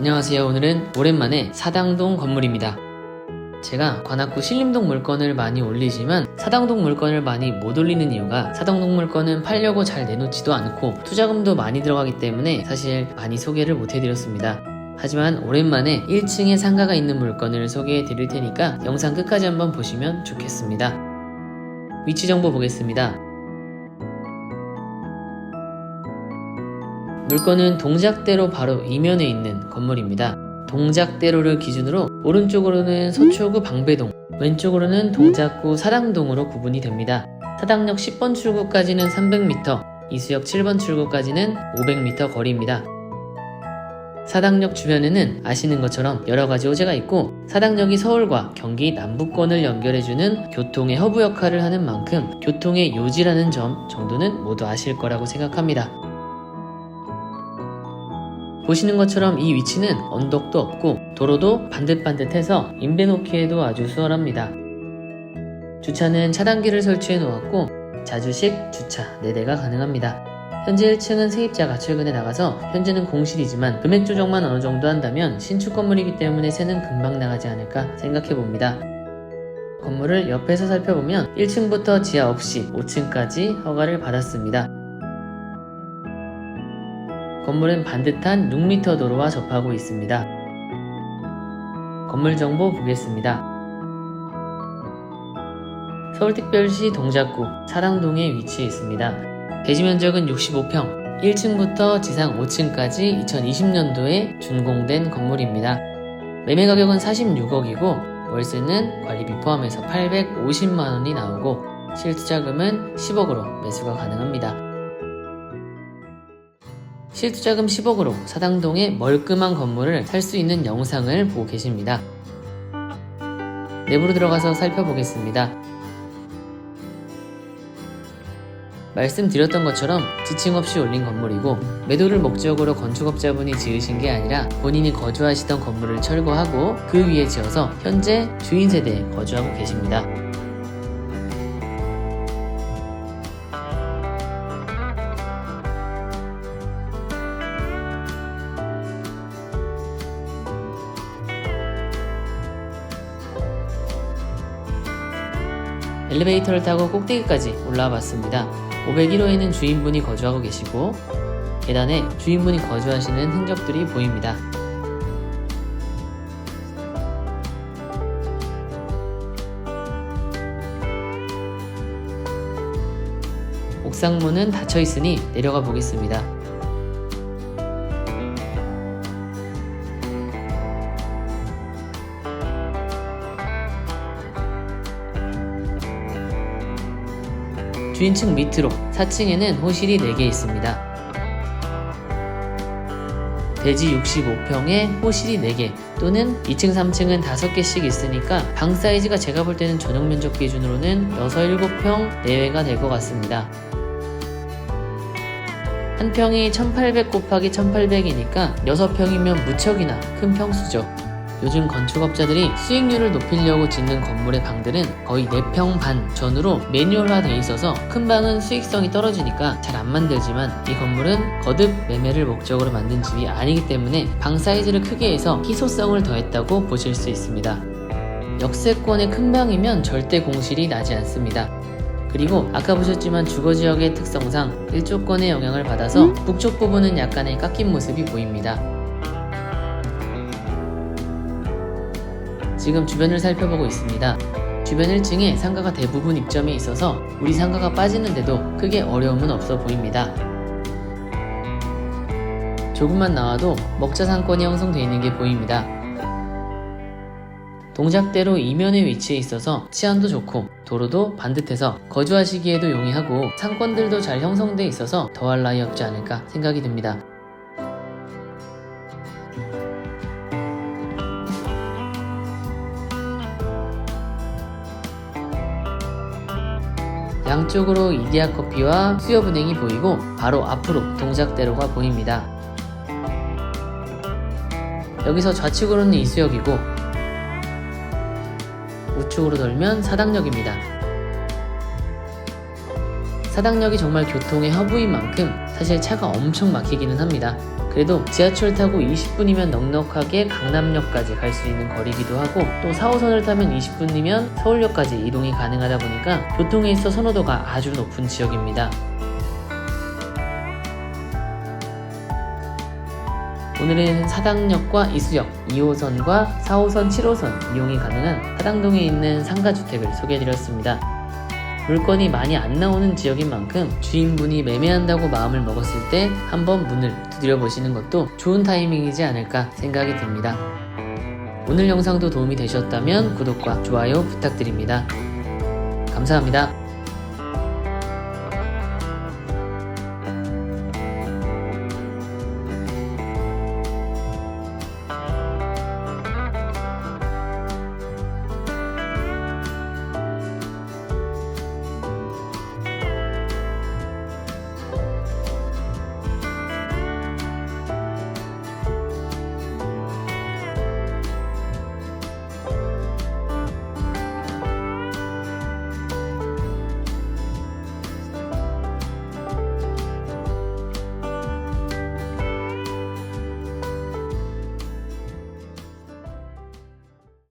안녕하세요. 오늘은 오랜만에 사당동 건물입니다. 제가 관악구 신림동 물건을 많이 올리지만 사당동 물건을 많이 못 올리는 이유가 사당동 물건은 팔려고 잘 내놓지도 않고 투자금도 많이 들어가기 때문에 사실 많이 소개를 못 해드렸습니다. 하지만 오랜만에 1층에 상가가 있는 물건을 소개해 드릴 테니까 영상 끝까지 한번 보시면 좋겠습니다. 위치 정보 보겠습니다. 물건은 동작대로 바로 이면에 있는 건물입니다. 동작대로를 기준으로 오른쪽으로는 서초구 방배동, 왼쪽으로는 동작구 사당동으로 구분이 됩니다. 사당역 10번 출구까지는 300m, 이수역 7번 출구까지는 500m 거리입니다. 사당역 주변에는 아시는 것처럼 여러 가지 호재가 있고 사당역이 서울과 경기 남부권을 연결해주는 교통의 허브 역할을 하는 만큼 교통의 요지라는 점 정도는 모두 아실 거라고 생각합니다. 보시는 것처럼 이 위치는 언덕도 없고 도로도 반듯반듯해서 임대 놓기에도 아주 수월합니다. 주차는 차단기를 설치해 놓았고 자주식 주차 4대가 가능합니다. 현재 1층은 세입자가 최근에 나가서 현재는 공실이지만 금액 조정만 어느 정도 한다면 신축 건물이기 때문에 새는 금방 나가지 않을까 생각해 봅니다. 건물을 옆에서 살펴보면 1층부터 지하 없이 5층까지 허가를 받았습니다. 건물은 반듯한 6m 도로와 접하고 있습니다. 건물 정보 보겠습니다. 서울특별시 동작구 사당동에 위치해 있습니다. 대지 면적은 65평, 1층부터 지상 5층까지 2020년도에 준공된 건물입니다. 매매 가격은 46억이고 월세는 관리비 포함해서 850만 원이 나오고 실투자금은 10억으로 매수가 가능합니다. 실투자금 10억으로 사당동의 멀끔한 건물을 살 수 있는 영상을 보고 계십니다. 내부로 들어가서 살펴보겠습니다. 말씀드렸던 것처럼 지층 없이 올린 건물이고 매도를 목적으로 건축업자분이 지으신 게 아니라 본인이 거주하시던 건물을 철거하고 그 위에 지어서 현재 주인 세대에 거주하고 계십니다. 엘리베이터를 타고 꼭대기까지 올라와 봤습니다. 501호에는 주인분이 거주하고 계시고 계단에 주인분이 거주하시는 흔적들이 보입니다. 옥상문은 닫혀 있으니 내려가 보겠습니다. 주인층 밑으로 4층에는 호실이 4개 있습니다. 대지 65평에 호실이 4개 또는 2층 3층은 5개씩 있으니까 방 사이즈가 제가 볼 때는 전용 면적 기준으로는 6, 7평 내외가 될 것 같습니다. 한 평이 1800 곱하기 1800이니까 6평이면 무척이나 큰 평수죠. 요즘 건축업자들이 수익률을 높이려고 짓는 건물의 방들은 거의 4평 반 전으로 매뉴얼화 돼 있어서 큰 방은 수익성이 떨어지니까 잘 안 만들지만 이 건물은 거듭 매매를 목적으로 만든 집이 아니기 때문에 방 사이즈를 크게 해서 희소성을 더했다고 보실 수 있습니다. 역세권의 큰 방이면 절대 공실이 나지 않습니다. 그리고 아까 보셨지만 주거 지역의 특성상 일조권의 영향을 받아서 북쪽 부분은 약간의 깎인 모습이 보입니다. 지금 주변을 살펴보고 있습니다. 주변 1층에 상가가 대부분 입점해 있어서 우리 상가가 빠지는데도 크게 어려움은 없어 보입니다. 조금만 나와도 먹자 상권이 형성되어 있는 게 보입니다. 동작대로 이면에 위치해 있어서 치안도 좋고 도로도 반듯해서 거주하시기에도 용이하고 상권들도 잘 형성돼 있어서 더할 나위 없지 않을까 생각이 듭니다. 양쪽으로 이디야 커피와 수협 은행이 보이고 바로 앞으로 동작대로가 보입니다. 여기서 좌측으로는 이수역이고 우측으로 돌면 사당역입니다. 사당역이 정말 교통의 허브인 만큼 사실 차가 엄청 막히기는 합니다. 그래도 지하철 타고 20분이면 넉넉하게 강남역까지 갈 수 있는 거리기도 하고 또 4호선을 타면 20분이면 서울역까지 이동이 가능하다 보니까 교통에 있어 선호도가 아주 높은 지역입니다. 오늘은 사당역과 이수역, 2호선과 4호선, 7호선 이용이 가능한 사당동에 있는 상가주택을 소개해드렸습니다. 물건이 많이 안 나오는 지역인 만큼 주인분이 매매한다고 마음을 먹었을 때 한번 문을 두드려 보시는 것도 좋은 타이밍이지 않을까 생각이 듭니다. 오늘 영상도 도움이 되셨다면 구독과 좋아요 부탁드립니다. 감사합니다.